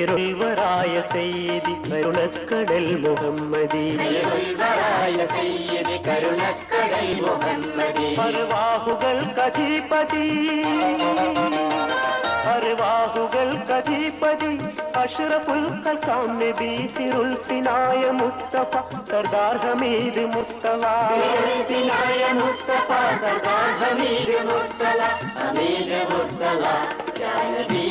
இருள்வராய செய்தி கருணக்கடல் முகம்மதி பருவாகுகள் கதிபதி பருவாகுகள் கதிபதி அஷ்ரஃபுல் கலாம் நபி சிருள் பினாய Mustafa Sardar Hameed Mustafa பினாய Mustafa Sardar Hameed Mustafa Hameed Mustafa Ya Rabbi.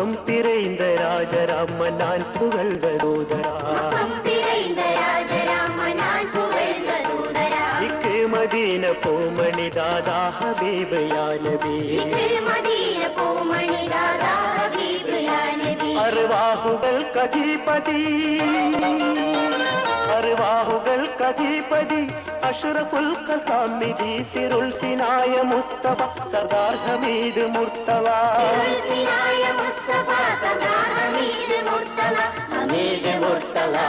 மக்கம் பிறைந்த ராஜராம நான் புகழ்வதோதரா. இக்கு மதீன பூமணி தாதா ஹபீபு யா நபி மதீன பூமணி தாதா ஹபீபு అరువాహుగల్ కధీపతి అరువాహుగల్ కధీపతి అషరఫుల్ కథామిది సిరుల్ సినాయ ముస్తఫ సర్దార్ హమీద్ ముర్తలా హమీద్ ముర్తలా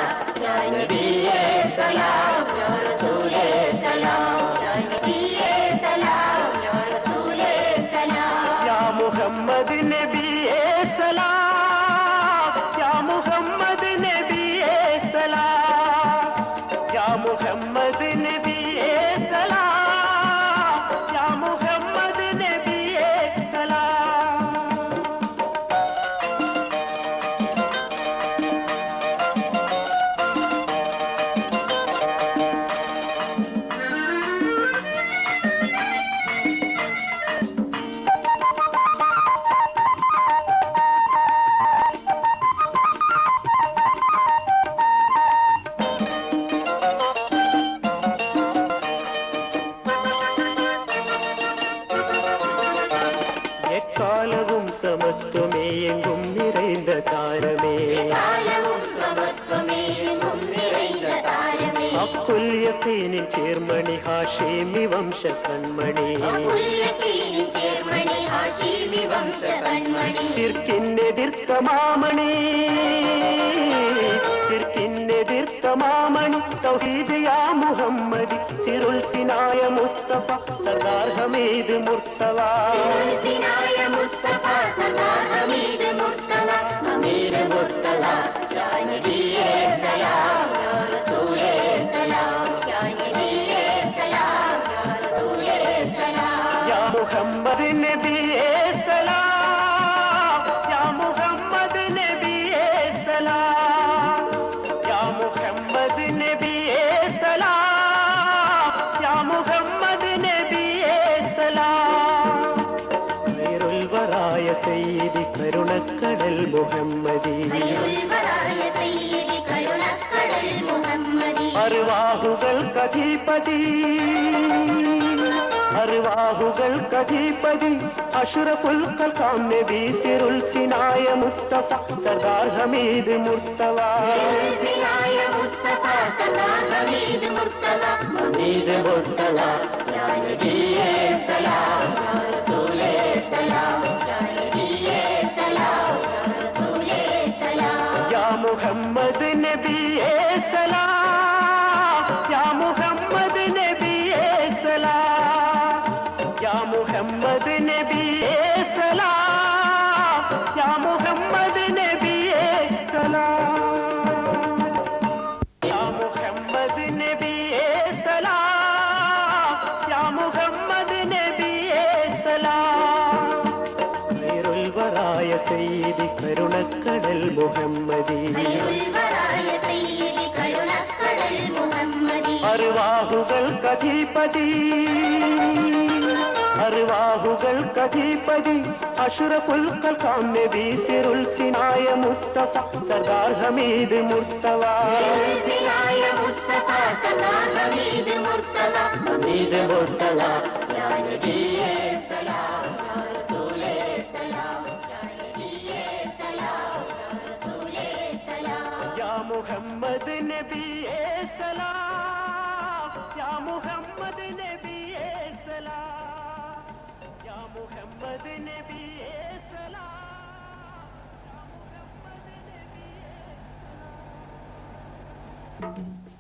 எக்காலவும் சமத்துவமே எங்கும் நிறைந்த தாரமே. காலமும் சேர்மணி ஹாஷேமி வம்ச கண்மணி சிற்கின் எதிர்த்த மாமணி. சிற்கின் எதிர்த்த மாமணி தௌஹீது முகம்மதி சிறு சினாய முஸ்தபா சர்தார் ஹமீது முர்த்தவா சினாய முஸ்தபா சர்தார் ஹமீது முர்த்தலா ஹமீது முர்த்தலா யா நபியே ಕಧಿಪತಿ ಅರ್ವಾಹುಗಳ ಕಧಿಪತಿ ಅಶುರಫುಲ್ ಕಾಮ್ಯ ಬೀಸಿರುಲ್ ಸಿನಾಯ ಮುಸ್ತಫ ಸರ್ದಾರ್ ಹಮೀದ್ ಮುರ್ತವಾ ಹಮೀದ್ ಮುರ್ತವಾ ಹಮೀದ್ ಮುರ್ತವಾ മുഹമ്മദ് നബിയെ സലാം. യാ മുഹമ്മദ് നബിയെ സലാം. യാ മുഹമ്മദ് നബിയെ സലാം. യാ മുഹമ്മദ് നബിയേ സലാം. ഖൈറുൽ വറായ സയ്യിദി കരുണക്കടൽ മുഹമ്മദി. അരുവാഹുകൾക്കധീപതി അരുവാഹുകൾക്കധീപതി അഷുറഫുൽ കൽക്കാമ്യ വീസിരുൾ സിനായ മുസ്തഫ സർദാർ ഹമീദ് മുർത്തവ ഹമീദ് മുർത്തവ मोहम्मद नबी सलाम Ya Muhammad Nabi Salam Ya Muhammad Nabi Salam Ya Muhammad Nabi Salam